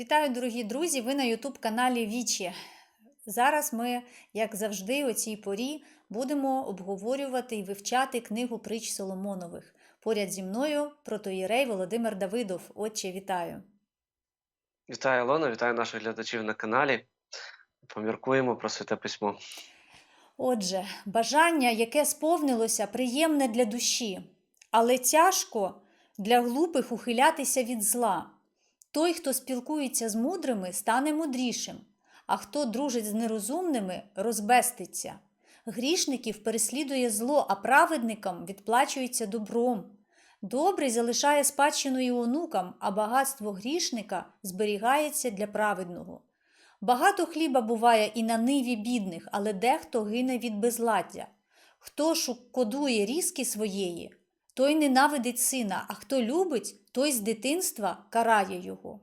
Вітаю, дорогі друзі! Ви на Ютуб-каналі Вічі. Зараз ми, як завжди, у цій порі будемо обговорювати і вивчати книгу притч Соломонових. Поряд зі мною протоїрей Володимир Давидов. Отче, вітаю! Вітаю, Ілона, вітаю наших глядачів на каналі. Поміркуємо про святе письмо. Отже, бажання, яке сповнилося, приємне для душі, але тяжко для глупих ухилятися від зла. Той, хто спілкується з мудрими, стане мудрішим, а хто дружить з нерозумними, розбеститься. Грішників переслідує зло, а праведникам відплачується добром. Добрий залишає спадщину і онукам, а багатство грішника зберігається для праведного. Багато хліба буває і на ниві бідних, але дехто гине від безладдя. Хто шкодує різки своєї, той ненавидить сина, а хто любить, той з дитинства карає його.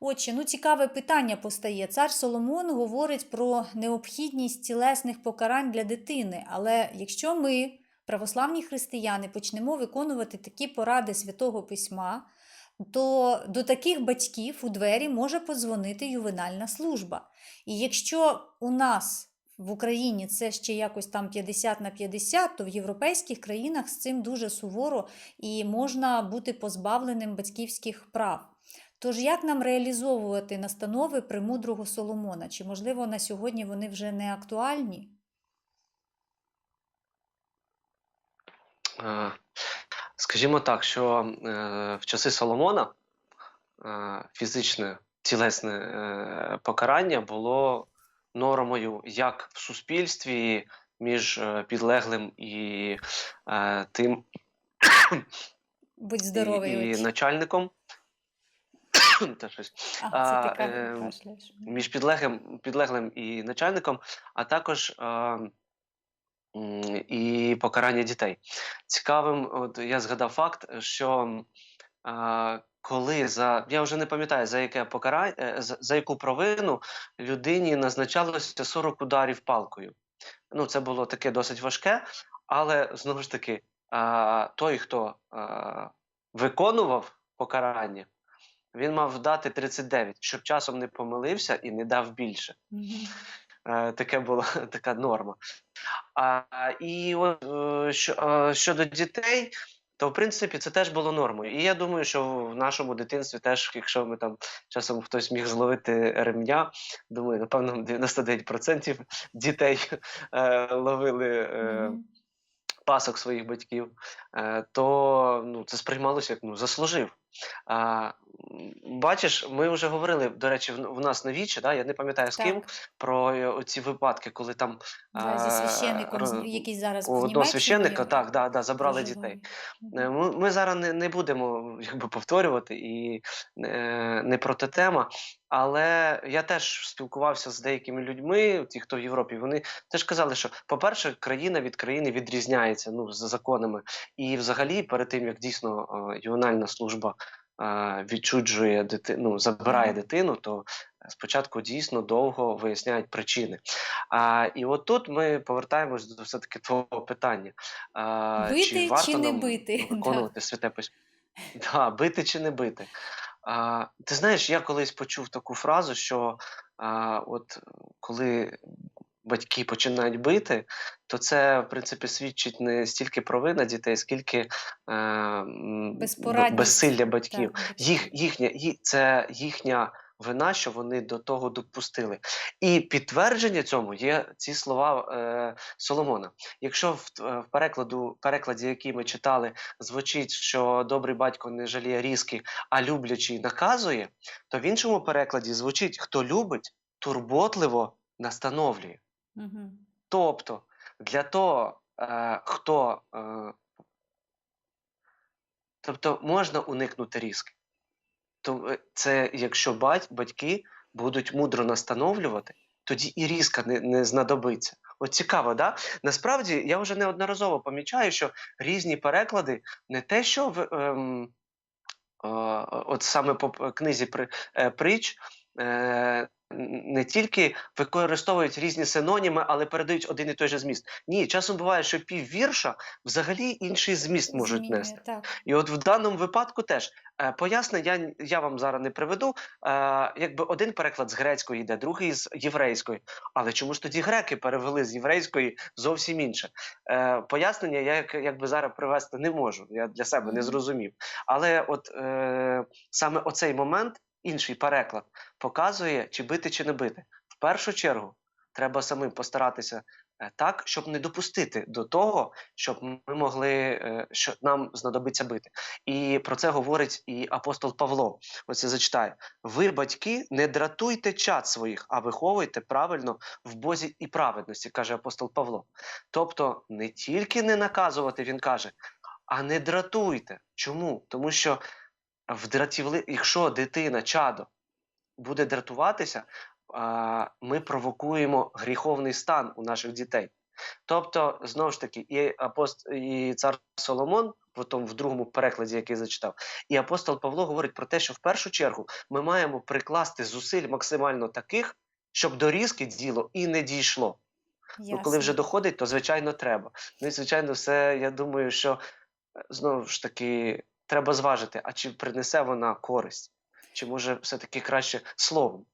Отже, ну цікаве питання постає. Цар Соломон говорить про необхідність тілесних покарань для дитини. Але якщо ми, православні християни, почнемо виконувати такі поради Святого Письма, то до таких батьків у двері може подзвонити ювенальна служба. І якщо у нас в Україні це ще якось там 50 на 50, то в європейських країнах з цим дуже суворо і можна бути позбавленим батьківських прав. Тож як нам реалізовувати настанови премудрого Соломона? Чи можливо на сьогодні вони вже не актуальні? Е, Скажімо так, що е, в часи Соломона е, фізичне тілесне покарання було нормою як в суспільстві між е, підлеглим і е, тим Будь і, здоровий. і отче. начальником. Та щось. А, а, це кашляєш. між підлеглим, підлеглим і начальником, а також е, і покарання дітей. Цікавим, от я згадав факт, що е, коли за я вже не пам'ятаю за яке покарання, е, за, за яку провину людині назначалося 40 ударів палкою. Ну, це було таке досить важке, але знову ж таки, е, той, хто е, виконував покарання, він мав дати 39, щоб часом не помилився і не дав більше. Е, таке була така норма. А, і от, е, що, щодо дітей, то в принципі це теж було нормою. І я думаю, що в нашому дитинстві теж, якщо ми там часом хтось міг зловити ремня, думаю, напевно, 99% дітей е, ловили. Е, пасок своїх батьків, е, то ну, це сприймалося як ну, заслужив. А, бачиш, ми вже говорили, до речі, в, в нас на вічі, да, я не пам'ятаю з ким, про ці випадки, коли там да, зі е, священником, який зараз у одного священника так, да, да, забрали проживає. дітей. Е, Ми, ми зараз не, не будемо якби, повторювати і е, не про те тема. Але я теж спілкувався з деякими людьми, ті, хто в Європі, вони теж казали, що, по-перше, країна від країни відрізняється ну, за законами. І взагалі, перед тим як дійсно е, ювенальна служба е, відчуджує дитину, ну, забирає дитину, то спочатку дійсно довго виясняють причини. А, і от тут ми повертаємось до все-таки твого питання. А, Бити чи варто чи не нам бити? Да. виконувати святе письмо? Да, бити чи не бити? А, ти знаєш, я колись почув таку фразу, що а, от коли батьки починають бити, то це в принципі свідчить не стільки провина дітей, скільки е, безсилля батьків. Так, Їх, їхня, ї- це їхня вина, що вони до того допустили. І підтвердження цьому є ці слова е, Соломона. Якщо в, е, в перекладу, перекладі, який ми читали, звучить, що добрий батько не жаліє різки, а люблячий наказує, то в іншому перекладі звучить: хто любить, турботливо настановлює. Мгм. Тобто для того, е, хто. Е, тобто можна уникнути різки. Е, це якщо бать, батьки будуть мудро настановлювати, тоді і різка не, не знадобиться. От цікаво, да? Насправді я вже неодноразово помічаю, що різні переклади не те, що в ем, е, от саме по книзі при, е, притч, е, не тільки використовують різні синоніми, але передають один і той же зміст. Ні, часом буває, що піввірша взагалі інший зміст можуть нести. Так. І от в даному випадку теж е, пояснення я, я вам зараз не приведу. Е, якби один переклад з грецької йде, другий з єврейської. Але чому ж тоді греки перевели з єврейської зовсім інше? Е, пояснення я як, якби зараз привести не можу. Я для себе не зрозумів. Але от е, саме оцей момент, інший переклад, показує, чи бити, чи не бити. В першу чергу треба самим постаратися е, так, щоб не допустити до того, щоб ми могли, е, що нам знадобиться бити. І про це говорить і апостол Павло. Ось я зачитаю: ви, батьки, не дратуйте чад своїх, а виховуйте правильно в Бозі і праведності, каже апостол Павло. Тобто не тільки не наказувати, він каже, а не дратуйте. Чому? Тому що в дратівли, якщо дитина, чадо буде дратуватися, ми провокуємо гріховний стан у наших дітей. Тобто, знову ж таки, і апост... і цар Соломон, в тому в другому перекладі, який зачитав, і апостол Павло говорить про те, що в першу чергу ми маємо прикласти зусиль максимально таких, щоб до різки діло і не дійшло. Ну, коли вже доходить, то звичайно треба. Ну і звичайно, все я думаю, що е, знову ж таки треба зважити, а чи принесе вона користь, чи може все-таки краще словом.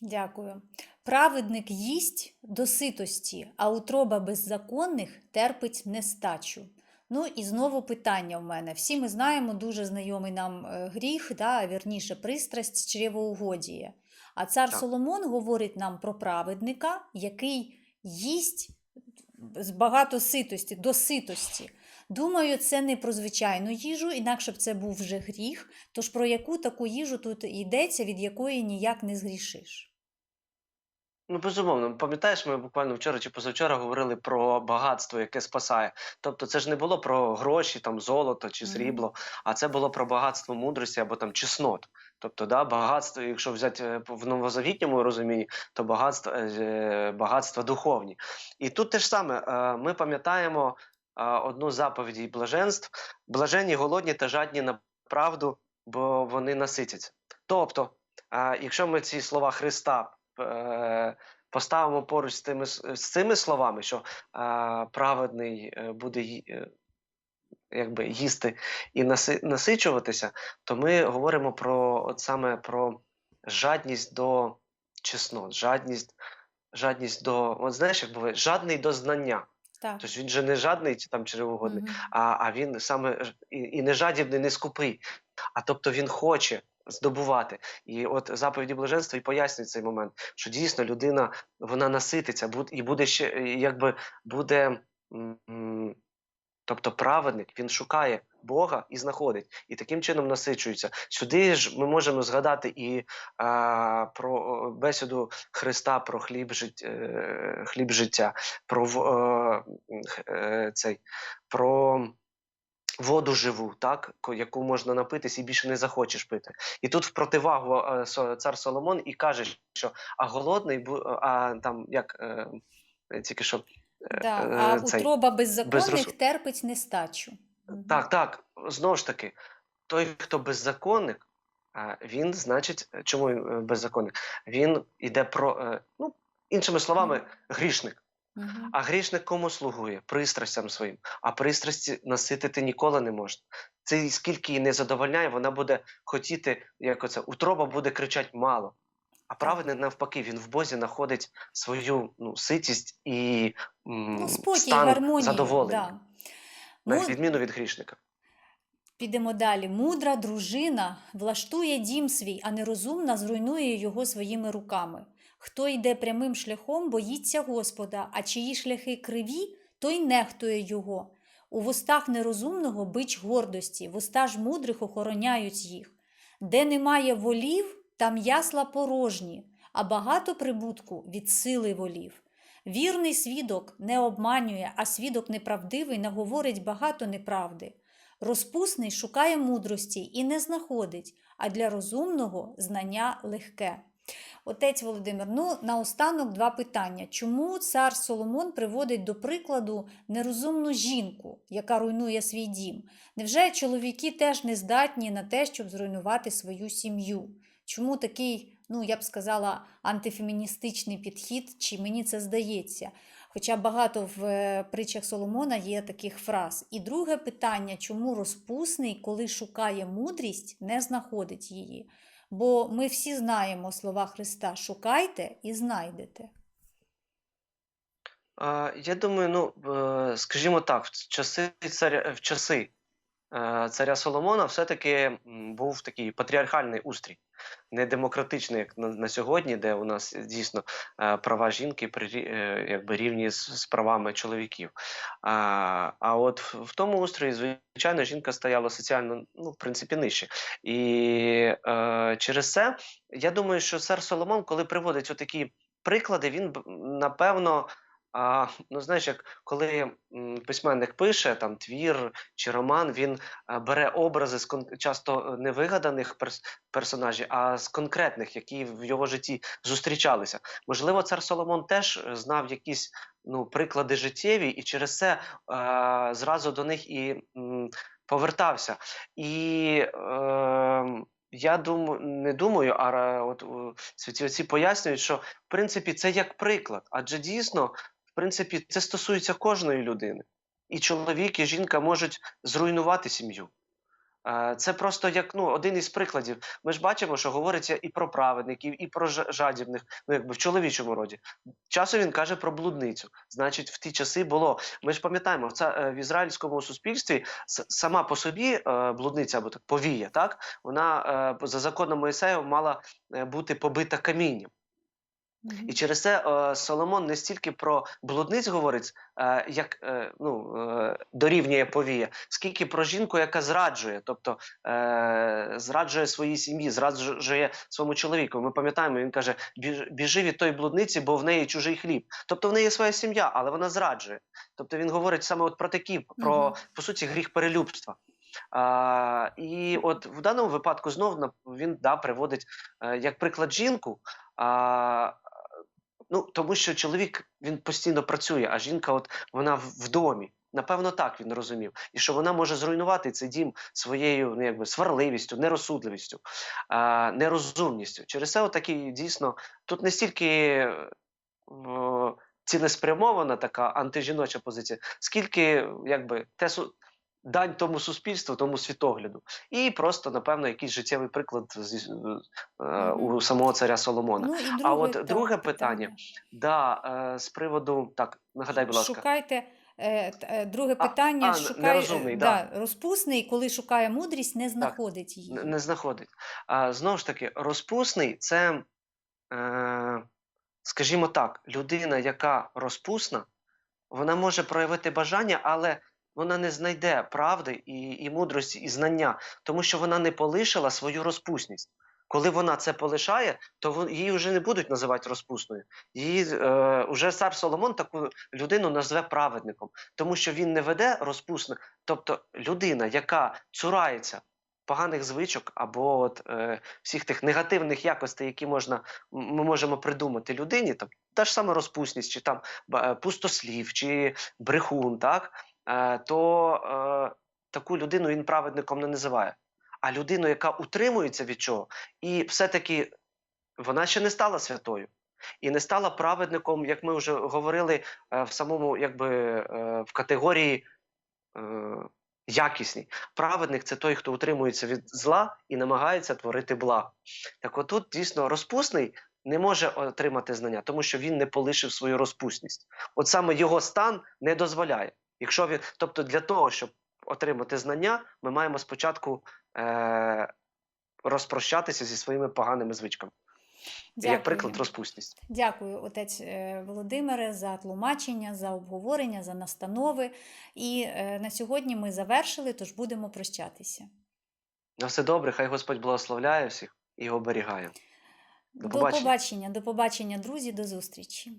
Дякую. Праведник їсть до ситості, а утроба беззаконних терпить нестачу. Ну і знову питання в мене. Всі ми знаємо дуже знайомий нам е, гріх, да, вірніше пристрасть чревоугодіє. А цар Так. Соломон говорить нам про праведника, який їсть з багато ситості, до ситості. Думаю, це не про звичайну їжу, інакше б це був вже гріх. Тож про яку таку їжу тут йдеться, від якої ніяк не згрішиш? Ну, безумовно, пам'ятаєш, ми буквально вчора чи позавчора говорили про багатство, яке спасає. Тобто, це ж не було про гроші, там золото чи срібло, а це було про багатство мудрості або там чеснот. Тобто, да, багатство, якщо взяти е, в новозавітньому розумінні, то багатство, е, багатства духовні. І тут те ж саме, е, ми пам'ятаємо е, одну з заповідей блаженств: блаженні, голодні та жадні на правду, бо вони наситяться. Тобто, якщо ми ці слова Христа е, поставимо поруч з тими з цими словами, що праведний е, буде е, якби їсти і наси, насичуватися, то ми говоримо про от саме про жадність до чеснот, жадність, жадність до, от знаєш, як буває, жадний до знання. Так. Тож він же не жадний чи там чревоугодний, Мгм. а, а він саме і, і не жадібний, не скупий. А тобто він хоче здобувати. І от заповіді блаженства і пояснюють цей момент, що дійсно людина вона насититься, і буде ще якби буде. м, м, Тобто праведник він шукає Бога і знаходить, і таким чином насичується. Сюди ж ми можемо згадати і а, про бесіду Христа про хліб, жит, е, хліб життя, про е, цей про воду живу, так яку можна напитись і більше не захочеш пити. І тут в противагу е, цар Соломон і каже, що а голодний а там як е, тільки що Да. А цей, утроба беззаконних безроз- терпить нестачу. Так, так, знову ж таки, той, хто беззаконник, він, значить, е, чому е, беззаконник? Він іде про, е, ну, іншими словами, грішник. А грішник кому слугує? Пристрастям своїм. А пристрасті наситити ніколи не можна. Це скільки її не задовольняє, вона буде хотіти, як оце, утроба буде кричати мало. А праведник навпаки, він в Бозі знаходить свою ну, ситість і м, Ну, спокій, стан гармонію. задоволення, Да. На Му- відміну від грішника. Підемо далі. Мудра дружина влаштує дім свій, а нерозумна зруйнує його своїми руками. Хто йде прямим шляхом, боїться Господа, а чиї шляхи криві, той нехтує його. У вустах нерозумного бич гордості, вуста ж мудрих охороняють їх. Де немає волів, там ясла порожні, а багато прибутку від сили волів. Вірний свідок не обманює, а свідок неправдивий наговорить багато неправди. Розпусний шукає мудрості і не знаходить, а для розумного знання легке. Отець Володимир, ну наостанок два питання. Чому цар Соломон приводить до прикладу нерозумну жінку, яка руйнує свій дім? Невже чоловіки теж не здатні на те, щоб зруйнувати свою сім'ю? Чому такий, ну я б сказала, антифеміністичний підхід, чи мені це здається? Хоча багато в е, притчах Соломона є таких фраз. І друге питання, чому розпусний, коли шукає мудрість, не знаходить її? Бо ми всі знаємо слова Христа: шукайте і знайдете. Я думаю, ну, е, скажімо так, в часи царя, в часи царя Соломона все-таки був такий патріархальний устрій, не демократичний, як на, сьогодні, де у нас дійсно е, права жінки прирі- е, якби рівні з, правами чоловіків. А, от в, тому устрої, звичайно, жінка стояла соціально, ну, в принципі, нижче. І е, через це я думаю, що цар Соломон, коли приводить отакі приклади, він напевно. А, ну, знаєш, як коли письменник пише там твір чи роман, він а, бере образи з кон- часто не вигаданих перс- персонажів, а з конкретних, які в його житті зустрічалися. Можливо, цар Соломон теж е, знав якісь ну, приклади життєві, і через це а, зразу до них і м, повертався. І е, я думаю, не думаю, а ра- от у, святі отці пояснюють, що в принципі це як приклад, адже дійсно принципі, це стосується кожної людини. І чоловік, і жінка можуть зруйнувати сім'ю. Е, Це просто як ну, один із прикладів. Ми ж бачимо, що говориться і про праведників, і про жа- жадібних, ну якби в чоловічому роді. Часом він каже про блудницю. Значить, в ті часи було. Ми ж пам'ятаємо, е, в ізраїльському суспільстві сама по собі е, блудниця або так повія, так вона за законом Моїсея мала бути побита камінням. І через це е, Соломон не стільки про блудниць говорить, е, як е, ну, е, дорівнює повія, скільки про жінку, яка зраджує, тобто е, зраджує своїй сім'ї, зраджує своєму чоловіку. Ми пам'ятаємо, він каже: «Біж- біжи від тої блудниці, бо в неї чужий хліб. Тобто в неї своя сім'я, але вона зраджує. Тобто він говорить саме от про такі, про Мгм. по суті, гріх перелюбства. А, і от в даному випадку знов він да, приводить е, як приклад жінку. А, Ну, тому що чоловік він постійно працює, а жінка, от вона в, домі. Напевно, так він розумів. І що вона може зруйнувати цей дім своєю ну, якби, сварливістю, нерозсудливістю, а, нерозумністю. Через це отакий дійсно тут не стільки е, в- цілеспрямована така антижіноча позиція, скільки якби те дань тому суспільству, тому світогляду. І просто, напевно, якийсь життєвий приклад зі, е, у самого царя Соломона. Ну, друге, А от так, друге питання, Да, е, з приводу так, нагадай, будь ласка. Шукайте е, е, друге питання. а, шукає, нерозумний, да. да, розпусний, коли шукає мудрість, не знаходить її. Не знаходить. А, знову ж таки, розпусний це, е, скажімо так, людина, яка розпусна, вона може проявити бажання, але вона не знайде правди і, і мудрості, і знання, тому що вона не полишила свою розпусність. Коли вона це полишає, то її вже не будуть називати розпусною. Її е, вже цар Соломон таку людину назве праведником, тому що він не веде розпусне. Тобто людина, яка цурається поганих звичок або от, е, всіх тих негативних якостей, які можна, ми можемо придумати людині, там та ж сама розпусність, чи там пустослів, чи брехун, так, то е, таку людину він праведником не називає. А людину, яка утримується від чого, і все-таки вона ще не стала святою. І не стала праведником, як ми вже говорили, е, в самому якби е, в категорії е, якісній. Праведник це той, хто утримується від зла і намагається творити благо. Так отут дійсно розпусний не може отримати знання, тому що він не полишив свою розпусність. От саме його стан не дозволяє. Якщо він, тобто для того, щоб отримати знання, ми маємо спочатку е, розпрощатися зі своїми поганими звичками. Як приклад, Дякую. розпусність. Дякую, отець е, Володимире, за тлумачення, за обговорення, за настанови. І е, на сьогодні ми завершили, тож будемо прощатися. На все добре, хай Господь благословляє всіх і оберігає. До До побачення. побачення, до побачення, друзі, до зустрічі.